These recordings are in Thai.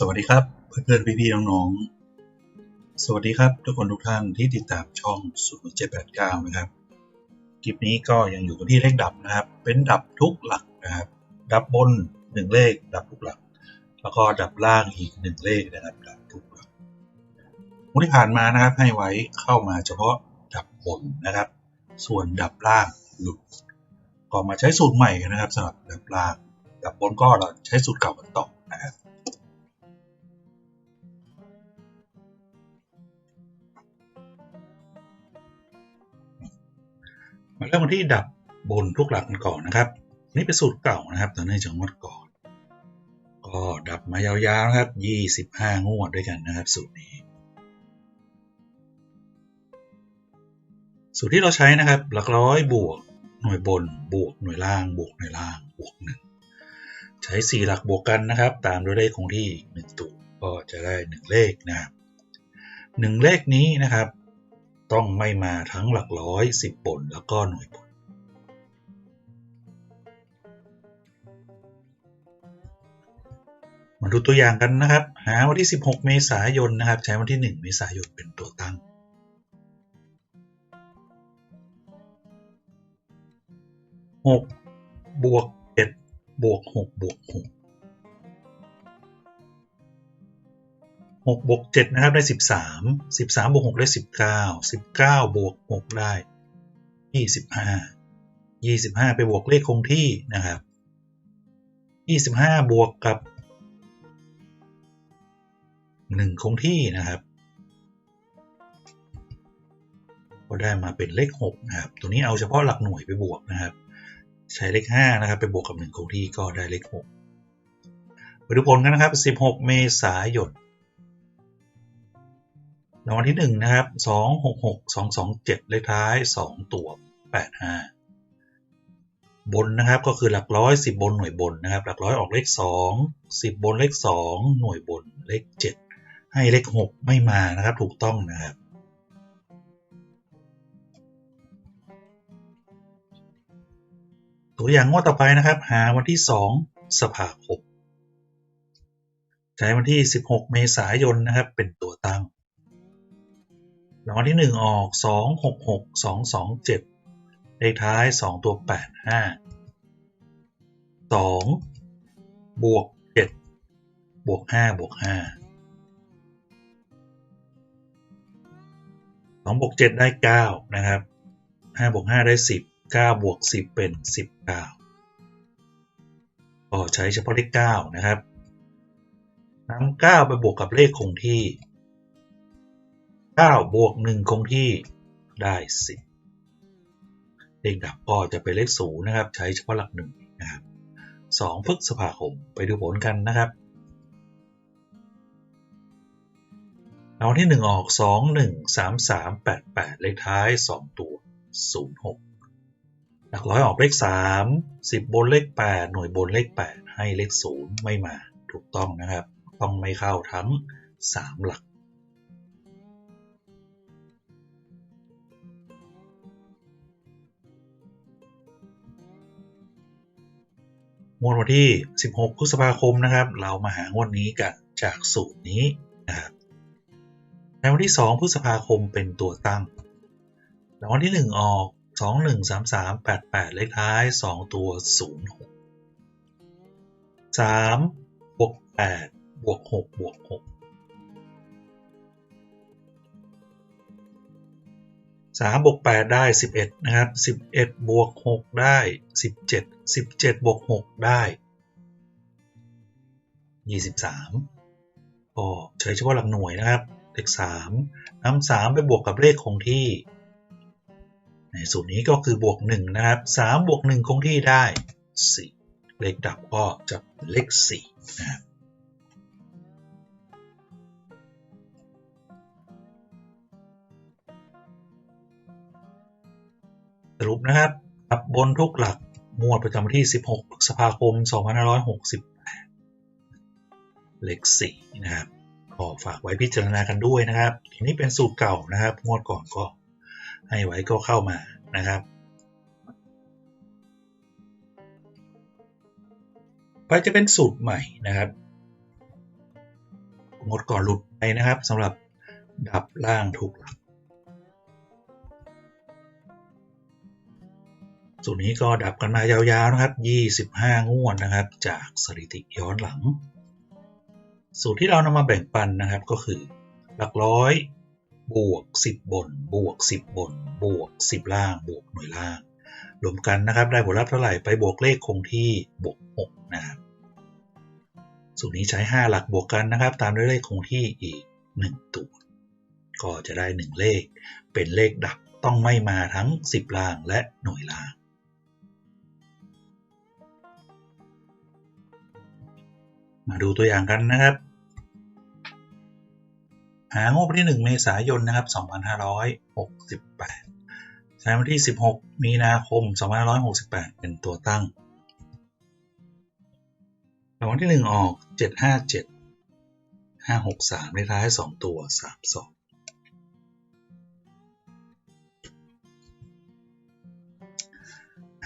สวัสดีครับเพื่อนๆพี่ๆน้องๆ สวัสดีครับ ทุกคนทุกท่านที่ติดตามช่องสุดเจ็ดแปดเก้านะครับคลิปนี้ก็ยังอยู่กันที่เลขดับนะครับ เป็นดับทุกหลักนะครับ ดับบนหนึ่งเลข ดับทุกหลัก แล้วก็ดับล่างอีกหนึ่งเลขนะครับดับทุกหลักงวดที่ผ่านมานะครับให้ไว้เข้ามาเฉพาะดับบนนะครับ ส่วนดับล่างหลุดก็มาใช้สูตรใหม่นนะครับสำหรับดับล่าง ดับบนก็เราใช้สูตรเก่ากันต่อนะครับ มาเริ่มกันที่ดับบนทุกหลักกันก่อนนะครับ นี่เป็นสูตรเก่านะครับต่ในจังหวัดก่อน ก็ดับมายาวๆนะครับ 25 งวดด้วยกันนะครับ สูตรนี้ สูตรที่เราใช้นะครับ หลักร้อยบวกหน่วยบนบวกหน่วยล่าง บวกหน่วยล่างบวกหนึ่งใช้ 4 หลักบวกกันนะครับ ตามด้วยเลขคงที่ 1 ตัวก็จะได้ 1 เลขนะครับหนึ่งเลขนี้นะครับ ต้องไม่มาทั้งหลักร้อยสิบบนแล้วก็หน่วยบนมาดูตัวอย่างกันนะครับ หาวันที่ 16 เมษายนนะครับ ใช้วันที่ 1 เมษายนเป็นตัวตั้ง6บวก7บวก6บวก6 6บวก7นะครับได้ 13 13บวก6ได้ 19 19บวก6ได้ 25 25 ไปบวกเลขคงที่นะครับ 25 บวกกับ 1 คงที่นะครับก็ได้มาเป็นเลข6นะครับ ตัวนี้เอาเฉพาะหลักหน่วยไปบวกนะครับ ใช้เลข5นะครับไปบวกกับ 1 คงที่ก็ได้เลข6ไปดูผลกันนะครับ 16 เมษายน รางวัลที่1นะครับ2 6 6 2 2 7เลขท้าย2ตัว8 5บนนะครับก็คือหลักร้อย10บนหน่วยบนนะครับ หลักร้อยออกเลข2 10บนเลข2หน่วยบนเลข7ให้เลข6ไม่มานะครับ ถูกต้องนะครับตัวอย่างงวดต่อไปนะครับ หาวันที่ 2 สภาคมใช้วันที่ 16 เมษายนนะครับ เป็นตัวตั้ง รางวัลที่ 1 ออก 2 6 6 2 2 7 เลขท้าย 2 ตัว 8 5 2 บวก 7 บวก 5 บวก 5 2บวก7ได้ 9 นะครับ5บวก5ได้ 10 9 บวก 10 เป็น 19 ก็ใช้เฉพาะเลข 9 นะครับนำ9ไปบวกกับเลขคงที่ 9บวก1คงที่ได้10เลขดับก็จะเป็นเลข0นย์นะครับ ใช้เฉพาะหลัก1นะครับ2พฤษภาคมไปดูผลกันนะครับรางวัลที่ 1 ออก 2 1 3 3 8 8 เลขท้าย 2 ตัว 06 หลักร้อยออกเลข 3 10 บนเลข 8 หน่วยบนเลข 8 ให้เลข 0 ไม่มาถูกต้องนะครับ ต้องไม่เข้าทั้ง 3 หลัก งวดวันที่ 16 พฤษภาคมนะครับ เรามาหางวดนี้กันจากสูตรนี้นะครับในวันที่ 2 พฤษภาคมเป็นตัวตั้งรางวัลที่ 1 ออก 2 1 3 3 8 8 เลขท้าย 2 ตัว 0 6 3บวก8บวก6บวก6 3บวก8ได้ 11 นะครับ 11 บวก 6 ได้ 17 17 บวก 6 ได้ 23ก็ใช้เฉพาะหลักหน่วยนะครับ เลข 3นำ3 ไปบวกกับเลขคงที่ ในสูตรนี้ก็คือบวก 1 นะครับ 3 บวก 1 คงที่ได้ 4 เลขดับก็จะเป็นเลข 4 นะครับ สรุปนะครับปรับบนทุกหลักงวดประจำวันที่ 16พฤษภาคม 2568 เลข4นะครับก็ฝากไว้พิจารณากันด้วยนะครับทีนี้เป็นสูตรเก่านะครับ งวดก่อนก็ให้ไว้ก็เข้ามานะครับไปจะเป็นสูตรใหม่นะครับงวดก่อนหลุดไปนะครับสำหรับดับล่างทุกหลัก สูตรนี้ก็ดับกันมายาวๆนะครับ 25 งวดนะครับ จากสถิติย้อนหลัง สูตรที่เรานำมาแบ่งปันนะครับก็คือ หลักร้อย บวก 10 บน บวก 10 บน บวก 10 ล่าง บวกหน่วยล่าง รวมกันนะครับ ได้ผลลัพธ์เท่าไหร่ไปบวกเลขคงที่บวก 6 นะครับสูตรนี้ใช้ 5 หลักบวกกันนะครับ ตามด้วยเลขคงที่อีก 1 ตัว ก็จะได้ 1 เลข เป็นเลขดับต้องไม่มาทั้ง 10 ล่างและหน่วยล่าง มาดูตัวอย่างกันนะครับ หางบที่ 1 เมษายนนะครับ 2568 ใช้วันที่ 16 มีนาคม 2568 เป็นตัวตั้งรางวัลที่ 1 ออก 757 563เลขท้าย 2 ตัว 32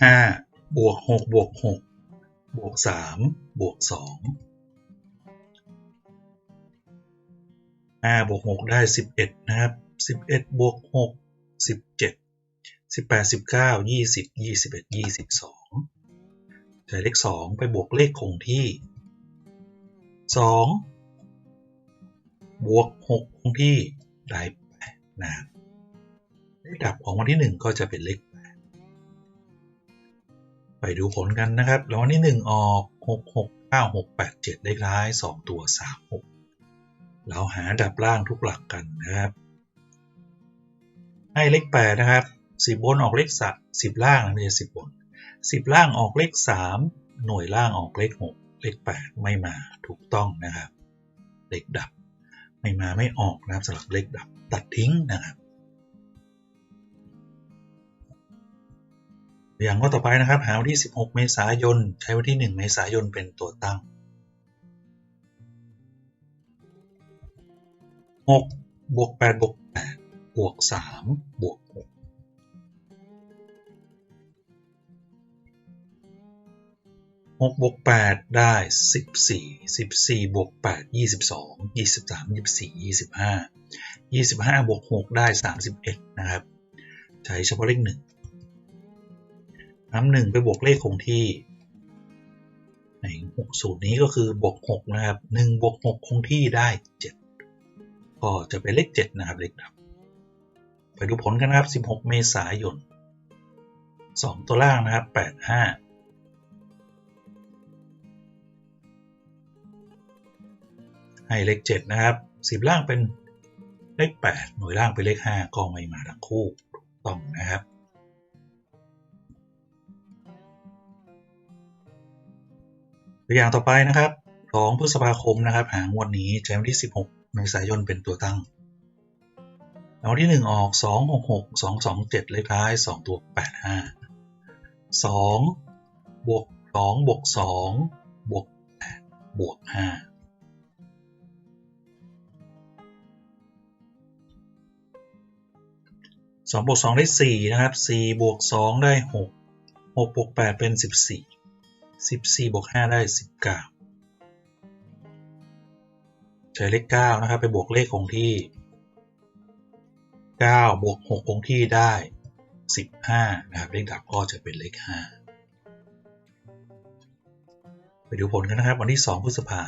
5บวก6บวก6บวก3บวก2 5บวก6ได้ 11 นะครับ 11 บวก 6 17 18 19 20 21 22ใช้เลข 2 ไปบวกเลขคงที่ 2 บวก 6 คงที่ได้8นะครับเลขดับของวันที่ 1 ก็จะเป็นเลข8ไปดูผลกันนะครับแล้ววันที่ 1 ออก 6 6 9 6 8 7เลขท้าย 2 ตัว 3 6 เราหาดับล่างทุกหลักกันนะครับ ให้เลขแปดนะครับสิบบนออกเลขสสิบล่างไม่ใช่สิบบนสิบล่างออกเลขสามหน่วยล่างออกเลขหกเลขแปดไม่มาถูกต้องนะครับ เลขดับไม่มาไม่ออกนะครับสำหรับเลขดับตัดทิ้งนะครับ อย่างข้อต่อไปนะครับ หาวันที่ 16 เมษายน ใช้วันที่ 1 เมษายนเป็นตัวตั้ง 6บวก8บวก8บวก3บวก6 6บวก8ได้14 14บวก8 22 23 24 25 25บวก6ได้31นะครับ ใช้เฉพาะเลข1น้ำหนึ่งไปบวกเลขคงที่ใน6สูตรนี้ก็คือบวก6นะครับ1บวก6คงที่ได้7 ก็จะเป็นเลข 7 นะครับเลขดับ ไปดูผลกันนะครับ 16 เมษายน 2 ตัวล่างนะครับ 8 5ให้เลข 7 นะครับ 10 ล่างเป็นเลข 8 หน่วยล่างเป็นเลข 5 ก็ไม่มาทั้งคู่ถูกต้องนะครับ ตัวอย่างต่อไปนะครับ 2 พฤษภาคมนะครับ หางวดนี้ใช้วันที่ 16 เมษายนเป็นตัวตั้งรางวัลที่ 1 ออก 2 6 6 2 2 7 เลขท้าย 2 ตัว 8 5 2 บวก 2 บวก 2 บวก 8 บวก5 2บวก2ได้4นะครับ4บวก2ได้6 6บวก8เป็น14 14บวก5ได้19ใช้เลข9นะครับไปบวกเลขคงที่9บวก6คงที่ได้ 15นะครับเลขดับก็จะเป็นเลข 5 ไปดูผลกันนะครับ วันที่ 2 พฤษภา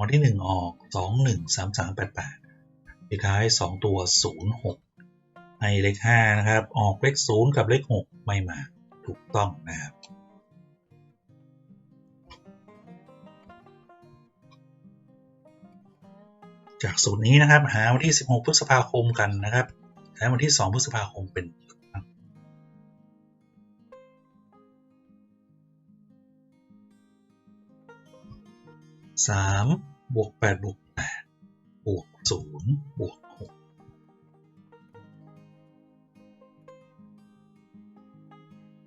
วันที่ 1 ออก 2 1 3 3 8 8เลขท้าย 2 ตัว 0 6 ให้เลข 5 นะครับ ออกเลข 0 กับเลข 6 ไม่มาถูกต้องนะครับ จากสูตรนี้นะครับ หาวันที่ 16 พฤษภาคมกันนะครับใช้วันที่ 2 พฤษภาคมเป็นสามบวกแปดบวกแปดบวกศูนย์บวกหก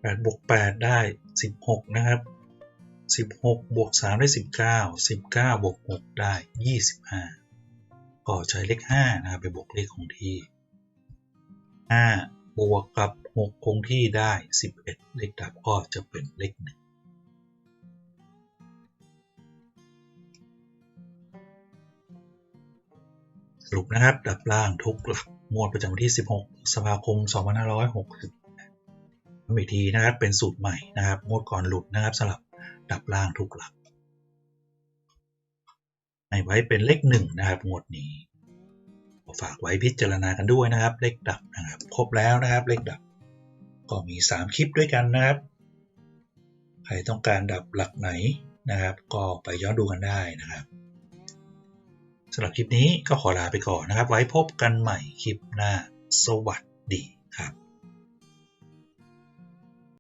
แปดบวกแปดได้สิบหกนะครับสิบหกบวกสามได้สิบเก้าสิบเก้าบวกหกได้ยี่สิบห้า ก็ใช้เลขห้านะครับไปบวกเลขคงที่ห้าบวกกับหกคงที่ได้สิบเอ็ดเลขดับก็จะเป็นเลขหนึ่งสรุปนะครับ ดับล่างทุกหลักงวดประจำวันที่ 16 สภาคม 2560อีกทีนะครับ เป็นสูตรใหม่นะครับ งวดก่อนหลุดนะครับสลับดับล่างทุกหลัก ให้ไว้เป็นเลขหนึ่งนะครับงวดนี้ฝากไว้พิจารณากันด้วยนะครับ เลขดับนะครับครบแล้วนะครับ เลขดับ ก็มี 3 คลิปด้วยกันนะครับ ใครต้องการดับหลักไหนนะครับ ก็ไปย้อนดูกันได้นะครับสำหรับคลิปนี้ก็ขอลาไปก่อนนะครับ ไว้พบกันใหม่คลิปหน้าสวัสดีครับ